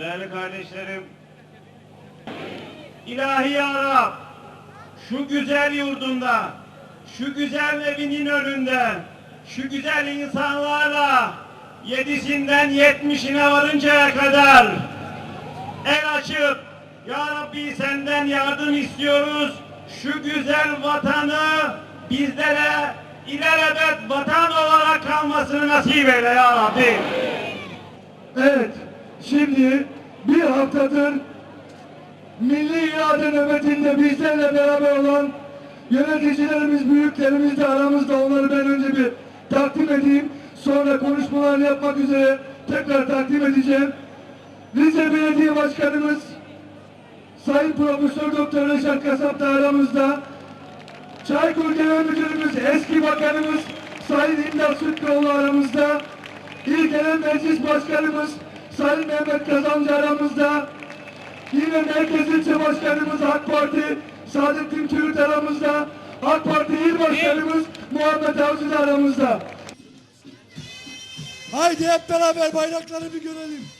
Değerli kardeşlerim, İlahi Ya Rab, şu güzel yurdunda, şu güzel evinin önünde, şu güzel insanlarla yedisinden yetmişine varıncaya kadar el açıp Ya Rabbi senden yardım istiyoruz. Şu güzel vatanı bizlere ilelebet vatan olarak kalmasını nasip eyle Ya Rabbi. Evet, şimdi bir haftadır Milli İrade nöbetinde bizlerle beraber olan yöneticilerimiz, büyüklerimiz de aramızda. Onları ben önce bir takdim edeyim. Sonra konuşmalarını yapmak üzere tekrar takdim edeceğim. Rize Belediye Başkanımız Sayın Profesör Doktor Reşat Kasap da aramızda. Çaykur Genel Müdürümüz, eski bakanımız Sayın İmdat Sütlüoğlu aramızda. İlgelen Meclis Başkanımız Sayın Mehmet Kazancı aramızda. Yine Merkez İlçe Başkanımız AK Parti Saadettin Türüt aramızda. AK Parti İl Başkanımız Muhammed Avcı da aramızda. Haydi hep beraber bayrakları bir görelim.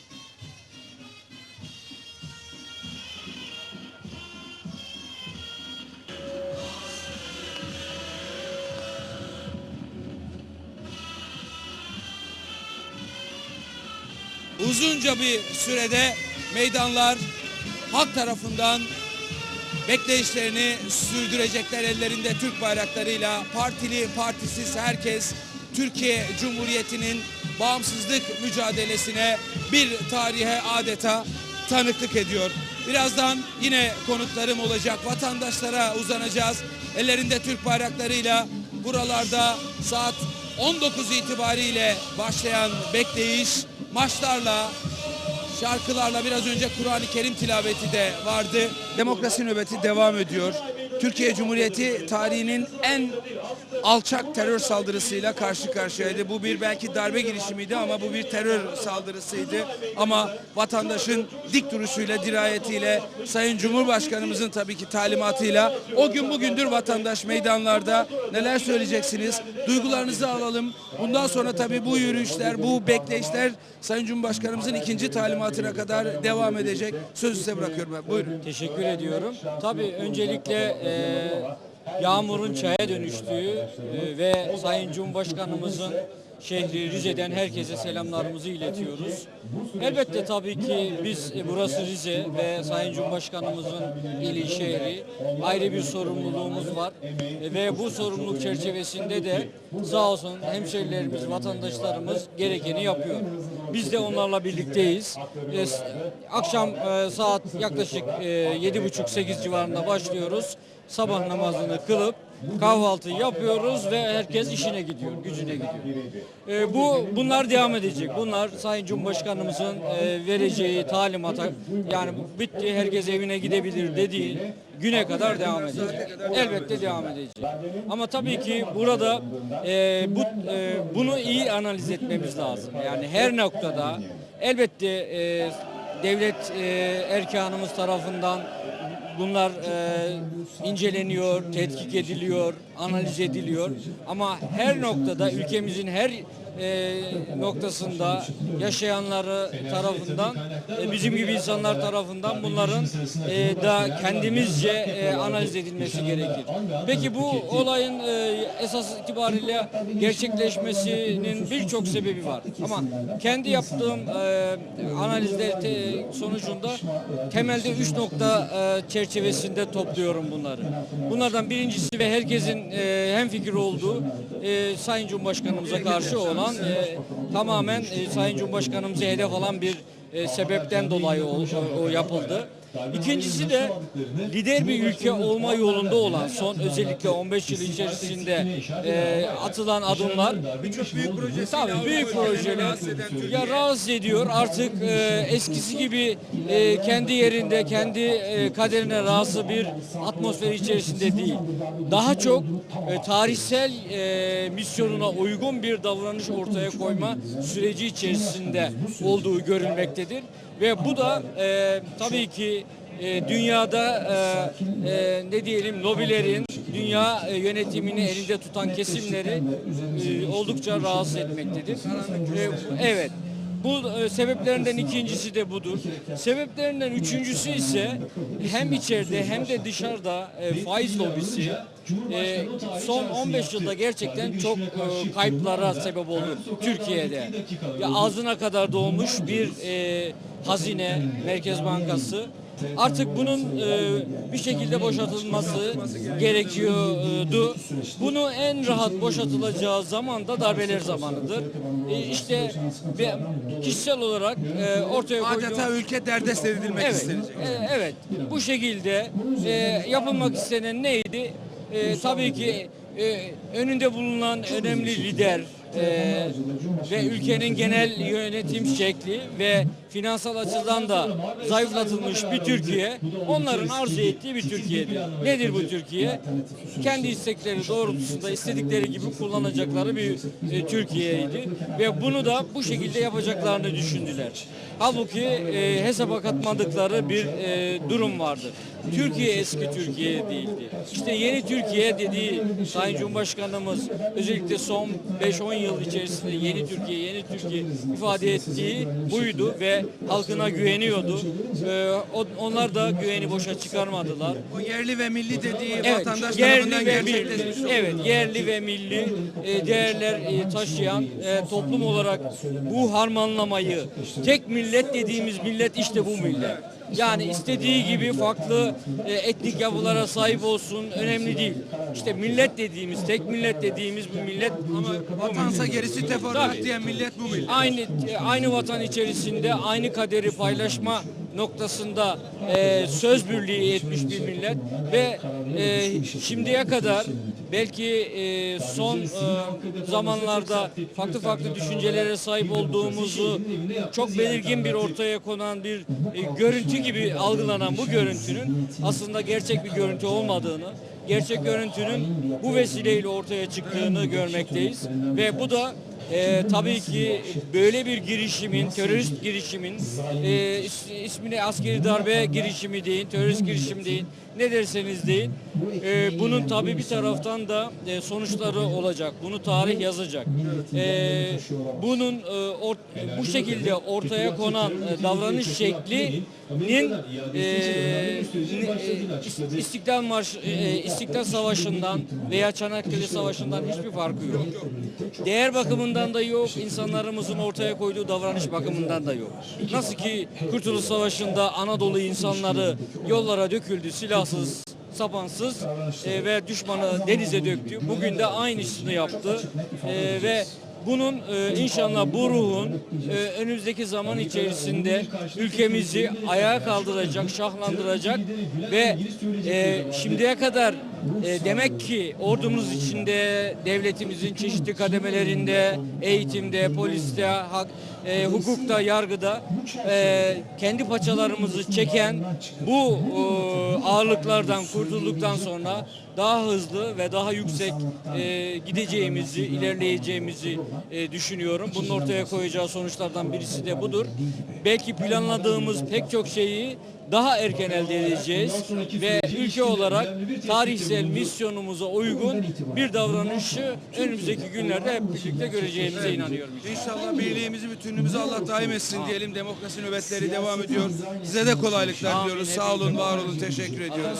Uzunca bir sürede meydanlar halk tarafından bekleyişlerini sürdürecekler ellerinde Türk bayraklarıyla partili partisiz herkes Türkiye Cumhuriyeti'nin bağımsızlık mücadelesine bir tarihe adeta tanıklık ediyor. Birazdan yine konuklarım olacak. Vatandaşlara uzanacağız. Ellerinde Türk bayraklarıyla buralarda saat 19 itibariyle başlayan bekleyiş maçlarla şarkılarla biraz önce Kur'an-ı Kerim tilaveti de vardı. Demokrasi nöbeti devam ediyor. Türkiye Cumhuriyeti tarihinin en alçak terör saldırısıyla karşı karşıyaydı. Bu bir belki darbe girişimiydi ama bu bir terör saldırısıydı. Ama vatandaşın dik duruşuyla, dirayetiyle, Sayın Cumhurbaşkanımızın tabii ki talimatıyla o gün bugündür vatandaş meydanlarda neler söyleyeceksiniz? Duygularınızı alalım. Bundan sonra tabii bu yürüyüşler, bu bekleyişler Sayın Cumhurbaşkanımızın ikinci talimatına kadar devam edecek. Sözü size bırakıyorum ben. Buyurun. Teşekkür ediyorum. Tabii öncelikle e, yağmurun çaya dönüştüğü e, ve Sayın Cumhurbaşkanımızın şehri Rize'den herkese selamlarımızı iletiyoruz. Elbette tabii ki biz e, burası Rize ve Sayın Cumhurbaşkanımızın ili şehri ayrı bir sorumluluğumuz var. E, ve bu sorumluluk çerçevesinde de sağ olsun hemşerilerimiz, vatandaşlarımız gerekeni yapıyor. Biz de onlarla birlikteyiz. E, akşam saat yaklaşık e, 7.30-8 civarında başlıyoruz. Sabah namazını kılıp kahvaltı yapıyoruz ve herkes işine gidiyor, gücüne gidiyor. E, bu bunlar devam edecek. Bunlar Sayın Cumhurbaşkanımızın e, vereceği talimata yani bitti herkes evine gidebilir dediği güne kadar devam edecek. Elbette devam edecek. Ama tabii ki burada e, bu e, bunu iyi analiz etmemiz lazım. Yani her noktada elbette e, devlet e, erkanımız tarafından bunlar e, inceleniyor, tetkik ediliyor, analiz ediliyor. Ama her noktada ülkemizin her e, noktasında yaşayanları tarafından, e, bizim gibi insanlar tarafından bunların e, da kendimizce e, analiz edilmesi gerekir. Peki bu olayın e, esas itibariyle gerçekleşmesinin birçok sebebi var. Ama kendi yaptığım e, analizler te- sonucunda temelde üç nokta e, çerçevesinde topluyorum bunları. Bunlardan birincisi ve herkesin e, hemfikir olduğu e, Sayın Cumhurbaşkanımıza karşı olan e, tamamen e, Sayın Cumhurbaşkanımıza hedef alan bir e, sebepten dolayı o, o yapıldı. İkincisi de lider bir ülke olma yolunda olan son özellikle 15 yıl içerisinde e, atılan adımlar Birçok büyük proje Tabii büyük projeler. ya rahatsız ediyor. Artık e, eskisi gibi e, kendi yerinde kendi e, kaderine razı bir atmosfer içerisinde değil. Daha çok e, tarihsel e, misyonuna uygun bir davranış ortaya koyma süreci içerisinde olduğu görülmektedir ve bu da e, tabii ki e, dünyada e, e, ne diyelim lobilerin dünya e, yönetimini elinde tutan kesimleri e, oldukça rahatsız etmektedir. E, evet. Bu e, sebeplerinden ikincisi de budur. Sebeplerinden üçüncüsü ise hem içeride hem de dışarıda e, faiz lobisi e, son 15 yılda gerçekten çok kayıplara sebep oldu Türkiye'de. Ya ağzına kadar dolmuş bir hazine, Merkez Bankası. Artık bunun e, bir şekilde boşaltılması gerekiyordu. Bunu en rahat boşaltılacağı zaman da darbeler zamanıdır. E, işte kişisel olarak e, ortaya koyduğum... Adeta ülke derdest edilmek Evet, istenecek. e, evet. Bu şekilde e, yapılmak istenen neydi? E, tabii ki e, önünde bulunan önemli lider e, ve ülkenin genel yönetim şekli ve finansal açıdan da zayıflatılmış bir Türkiye, onların arzu ettiği bir Türkiye'dir. Nedir bu Türkiye? Kendi istekleri doğrultusunda istedikleri gibi kullanacakları bir e, Türkiye'ydi ve bunu da bu şekilde yapacaklarını düşündüler. Halbuki e, hesaba katmadıkları bir e, durum vardı. Türkiye eski Türkiye değildi. İşte yeni Türkiye dediği Sayın Cumhurbaşkanımız özellikle son 5-10 yıl içerisinde yeni Türkiye, yeni Türkiye ifade ettiği buydu ve halkına güveniyordu. E, o- onlar da güveni boşa çıkarmadılar. O yerli ve milli dediği Evet, vatandaş yerli ve milli, evet, yerli ve milli e, değerler e, taşıyan e, toplum olarak bu harmanlamayı tek millet dediğimiz millet işte bu millet. Yani istediği gibi farklı e, etnik yapılara sahip olsun önemli değil. İşte millet dediğimiz, tek millet dediğimiz bu millet Ama vatansa gerisi teferruat diyen millet bu millet. aynı aynı vatan içerisinde aynı kaderi paylaşma noktasında e, söz birliği etmiş bir millet ve e, şimdiye kadar belki e, son e, zamanlarda farklı farklı düşüncelere sahip olduğumuzu çok belirgin bir ortaya konan bir e, görüntü gibi algılanan bu görüntünün aslında gerçek bir görüntü olmadığını gerçek görüntünün bu vesileyle ortaya çıktığını görmekteyiz ve bu da e, tabii ki böyle bir girişimin, terörist girişimin e, is- ismini askeri darbe girişimi deyin, terörist girişim deyin, ne derseniz deyin. E, bunun tabii bir taraftan da e, sonuçları olacak. Bunu tarih yazacak. E, bunun e, or- bu şekilde ortaya konan e, davranış şeklinin e, e, İst- İstiklal Marş, e, İstiklal Savaşı'ndan veya Çanakkale Savaşı'ndan hiçbir farkı yok. Değer bakımından da yok, insanlarımızın ortaya koyduğu davranış bakımından da yok. Nasıl ki Kurtuluş Savaşı'nda Anadolu insanları yollara döküldü silahsız, sapansız e, ve düşmanı denize döktü. Bugün de aynısını yaptı E, ve bunun e, inşallah bu ruhun e, önümüzdeki zaman içerisinde ülkemizi ayağa kaldıracak, şahlandıracak ve e, şimdiye kadar e, demek ki ordumuz içinde, devletimizin çeşitli kademelerinde, eğitimde, poliste, hak, e, hukukta, yargıda e, kendi paçalarımızı çeken bu e, ağırlıklardan kurtulduktan sonra daha hızlı ve daha yüksek e, gideceğimizi, ilerleyeceğimizi e, düşünüyorum. Bunun ortaya koyacağı sonuçlardan birisi de budur. Belki planladığımız pek çok şeyi daha erken elde edeceğiz ve ülke olarak tarihsel misyonumuza uygun bir davranışı önümüzdeki günlerde hep birlikte göreceğimize inanıyorum. İnşallah birliğimizi, bütünlüğümüzü Allah daim etsin diyelim. Demokrasi nöbetleri devam ediyor. Size de kolaylıklar diliyoruz. Sağ olun, var olun. Teşekkür ediyoruz.